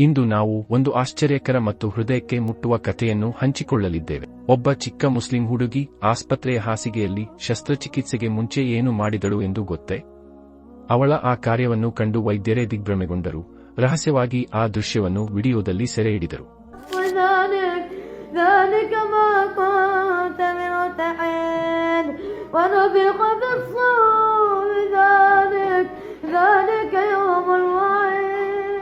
ಇಂದು ನಾವು ಒಂದು ಆಶ್ಚರ್ಯಕರ ಮತ್ತು ಹೃದಯಕ್ಕೆ ಮುಟ್ಟುವ ಕಥೆಯನ್ನು ಹಂಚಿಕೊಳ್ಳಲಿದ್ದೇವೆ. ಒಬ್ಬ ಚಿಕ್ಕ ಮುಸ್ಲಿಂ ಹುಡುಗಿ ಆಸ್ಪತ್ರೆಯ ಹಾಸಿಗೆಯಲ್ಲಿ ಶಸ್ತ್ರಚಿಕಿತ್ಸೆಗೆ ಮುಂಚೆ ಏನು ಮಾಡಿದಳು ಎಂದು ಗೊತ್ತೇ? ಅವಳ ಆ ಕಾರ್ಯವನ್ನು ಕಂಡು ವೈದ್ಯರೇ ದಿಗ್ಭ್ರಮೆಗೊಂಡರು. ರಹಸ್ಯವಾಗಿ ಆ ದೃಶ್ಯವನ್ನು ವಿಡಿಯೋದಲ್ಲಿ ಸೆರೆ ಹಿಡಿದರು. ونفخ في الصور ذلك ذلك يوم الوعيد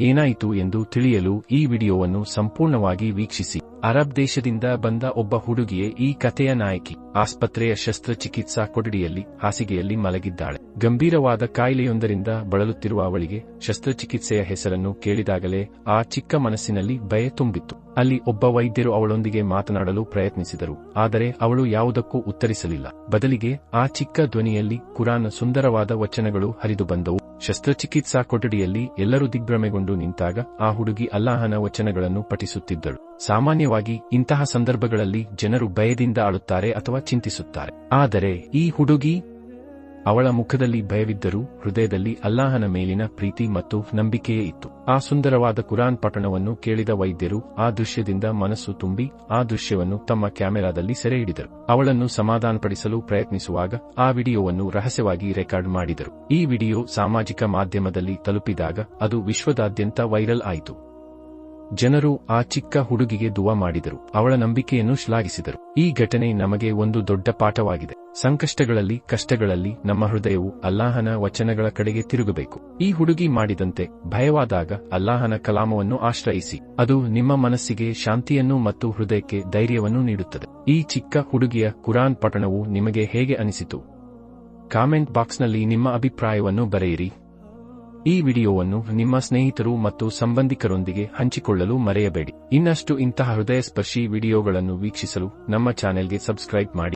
ಏನಾಯಿತು ಎಂದು ತಿಳಿಯಲು ಈ ವಿಡಿಯೋವನ್ನು ಸಂಪೂರ್ಣವಾಗಿ ವೀಕ್ಷಿಸಿ ಅರಬ್ ದೇಶದಿಂದ ಬಂದ ಒಬ್ಬ ಹುಡುಗಿಯೇ ಈ ಕಥೆಯ ನಾಯಕಿ. ಆಸ್ಪತ್ರೆಯ ಶಸ್ತ್ರಚಿಕಿತ್ಸಾ ಕೊಠಡಿಯಲ್ಲಿ, ಹಾಸಿಗೆಯಲ್ಲಿ ಮಲಗಿದ್ದಾಳೆ. ಗಂಭೀರವಾದ ಕಾಯಿಲೆಯೊಂದರಿಂದ ಬಳಲುತ್ತಿರುವ ಅವಳಿಗೆ ಶಸ್ತ್ರಚಿಕಿತ್ಸೆಯ ಹೆಸರನ್ನು ಕೇಳಿದಾಗಲೇ ಆ ಚಿಕ್ಕ ಮನಸ್ಸಿನಲ್ಲಿ ಭಯ ತುಂಬಿತ್ತು. ಅಲ್ಲಿ ಒಬ್ಬ ವೈದ್ಯರು ಅವಳೊಂದಿಗೆ ಮಾತನಾಡಲು ಪ್ರಯತ್ನಿಸಿದರು. ಆದರೆ ಅವಳು ಯಾವುದಕ್ಕೂ ಉತ್ತರಿಸಲಿಲ್ಲ. ಬದಲಿಗೆ ಆ ಚಿಕ್ಕ ಧ್ವನಿಯಲ್ಲಿ ಕುರಾನ್ ಸುಂದರವಾದ ವಚನಗಳು ಹರಿದು ಬಂದವು. ಶಸ್ತ್ರಚಿಕಿತ್ಸಾ ಕೊಠಡಿಯಲ್ಲಿ ಎಲ್ಲರೂ ದಿಗ್ಭ್ರಮೆಗೊಂಡು ನಿಂತಾಗ ಆ ಹುಡುಗಿ ಅಲ್ಲಾಹನ ವಚನಗಳನ್ನು ಪಠಿಸುತ್ತಿದ್ದಳು. ಸಾಮಾನ್ಯವಾಗಿ ಇಂತಹ ಸಂದರ್ಭಗಳಲ್ಲಿ ಜನರು ಭಯದಿಂದ ಆಳುತ್ತಾರೆ ಅಥವಾ ಚಿಂತಿಸುತ್ತಾರೆ. ಆದರೆ ಈ ಹುಡುಗಿ ಅವಳ ಮುಖದಲ್ಲಿ ಭಯವಿದ್ದರೂ ಹೃದಯದಲ್ಲಿ ಅಲ್ಲಾಹನ ಮೇಲಿನ ಪ್ರೀತಿ ಮತ್ತು ನಂಬಿಕೆಯೇ ಇತ್ತು. ಆ ಸುಂದರವಾದ ಕುರಾನ್ ಪಠಣವನ್ನು ಕೇಳಿದ ವೈದ್ಯರು ಆ ದೃಶ್ಯದಿಂದ ಮನಸ್ಸು ತುಂಬಿ ಆ ದೃಶ್ಯವನ್ನು ತಮ್ಮ ಕ್ಯಾಮೆರಾದಲ್ಲಿ ಸೆರೆ ಹಿಡಿದರು ಅವಳನ್ನು ಸಮಾಧಾನಪಡಿಸಲು ಪ್ರಯತ್ನಿಸುವಾಗ ಆ ವಿಡಿಯೋವನ್ನು ರಹಸ್ಯವಾಗಿ ರೆಕಾರ್ಡ್ ಮಾಡಿದರು. ಈ ವಿಡಿಯೋ ಸಾಮಾಜಿಕ ಮಾಧ್ಯಮದಲ್ಲಿ ತಲುಪಿದಾಗ ಅದು ವಿಶ್ವದಾದ್ಯಂತ ವೈರಲ್ ಆಯಿತು. ಜನರು ಆ ಚಿಕ್ಕ ಹುಡುಗಿಗೆ ದುವಾ ಮಾಡಿದರು. ಅವಳ ನಂಬಿಕೆಯನ್ನು ಶ್ಲಾಘಿಸಿದರು. ಈ ಘಟನೆ ನಮಗೆ ಒಂದು ದೊಡ್ಡ ಪಾಠವಾಗಿದೆ. ಸಂಕಷ್ಟಗಳಲ್ಲಿ, ಕಷ್ಟಗಳಲ್ಲಿ ನಮ್ಮ ಹೃದಯವು ಅಲ್ಲಾಹನ ವಚನಗಳ ಕಡೆಗೆ ತಿರುಗಬೇಕು. ಈ ಹುಡುಗಿ ಮಾಡಿದಂತೆ ಭಯವಾದಾಗ ಅಲ್ಲಾಹನ ಕಲಾಮವನ್ನು ಆಶ್ರಯಿಸಿ. ಅದು ನಿಮ್ಮ ಮನಸ್ಸಿಗೆ ಶಾಂತಿಯನ್ನು ಮತ್ತು ಹೃದಯಕ್ಕೆ ಧೈರ್ಯವನ್ನು ನೀಡುತ್ತದೆ. ಈ ಚಿಕ್ಕ ಹುಡುಗಿಯ ಕುರಾನ್ ಪಠಣವು ನಿಮಗೆ ಹೇಗೆ ಅನಿಸಿತು? ಕಾಮೆಂಟ್ ಬಾಕ್ಸ್ನಲ್ಲಿ ನಿಮ್ಮ ಅಭಿಪ್ರಾಯವನ್ನು ಬರೆಯಿರಿ. ಈ ವಿಡಿಯೋವನ್ನು ನಿಮ್ಮ ಸ್ನೇಹಿತರು ಮತ್ತು ಸಂಬಂಧಿಕರೊಂದಿಗೆ ಹಂಚಿಕೊಳ್ಳಲು ಮರೆಯಬೇಡಿ. ಇನ್ನಷ್ಟು ಇಂತಹ ಹೃದಯಸ್ಪರ್ಶಿ ವಿಡಿಯೋಗಳನ್ನು ವೀಕ್ಷಿಸಲು ನಮ್ಮ ಚಾನೆಲ್ಗೆ ಸಬ್ಸ್ಕ್ರೈಬ್ ಮಾಡಿ.